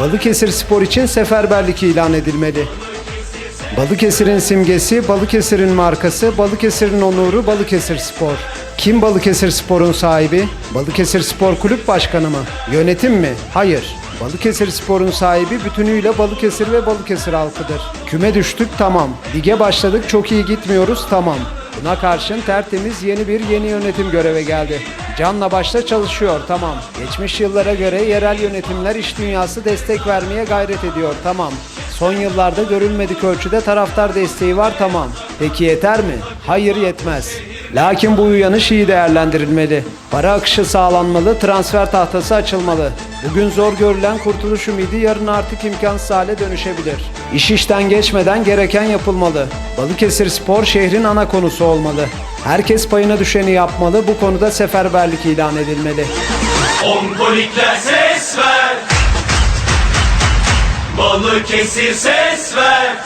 Balıkesir Spor için seferberlik ilan edilmeli. Balıkesir'in simgesi, Balıkesir'in markası, Balıkesir'in onuru Balıkesir Spor. Kim Balıkesir Spor'un sahibi? Balıkesir Spor Kulüp Başkanı mı? Yönetim mi? Hayır. Balıkesir Spor'un sahibi bütünüyle Balıkesir ve Balıkesir halkıdır. Küme düştük tamam. Lige başladık çok iyi gitmiyoruz tamam. Buna karşın tertemiz yeni bir yeni yönetim göreve geldi. Canla başla çalışıyor tamam. Geçmiş yıllara göre yerel yönetimler iş dünyası destek vermeye gayret ediyor tamam. Son yıllarda görülmedik ölçüde taraftar desteği var tamam. Peki yeter mi? Hayır yetmez. Lakin bu uyanış iyi değerlendirilmeli. Para akışı sağlanmalı, transfer tahtası açılmalı. Bugün zor görülen kurtuluş ümidi yarın artık imkansız hale dönüşebilir. İş işten geçmeden gereken yapılmalı. Balıkesir Spor şehrin ana konusu olmalı. Herkes payına düşeni yapmalı, bu konuda seferberlik ilan edilmeli. Onkolikler ses ver Balıkesir ses ver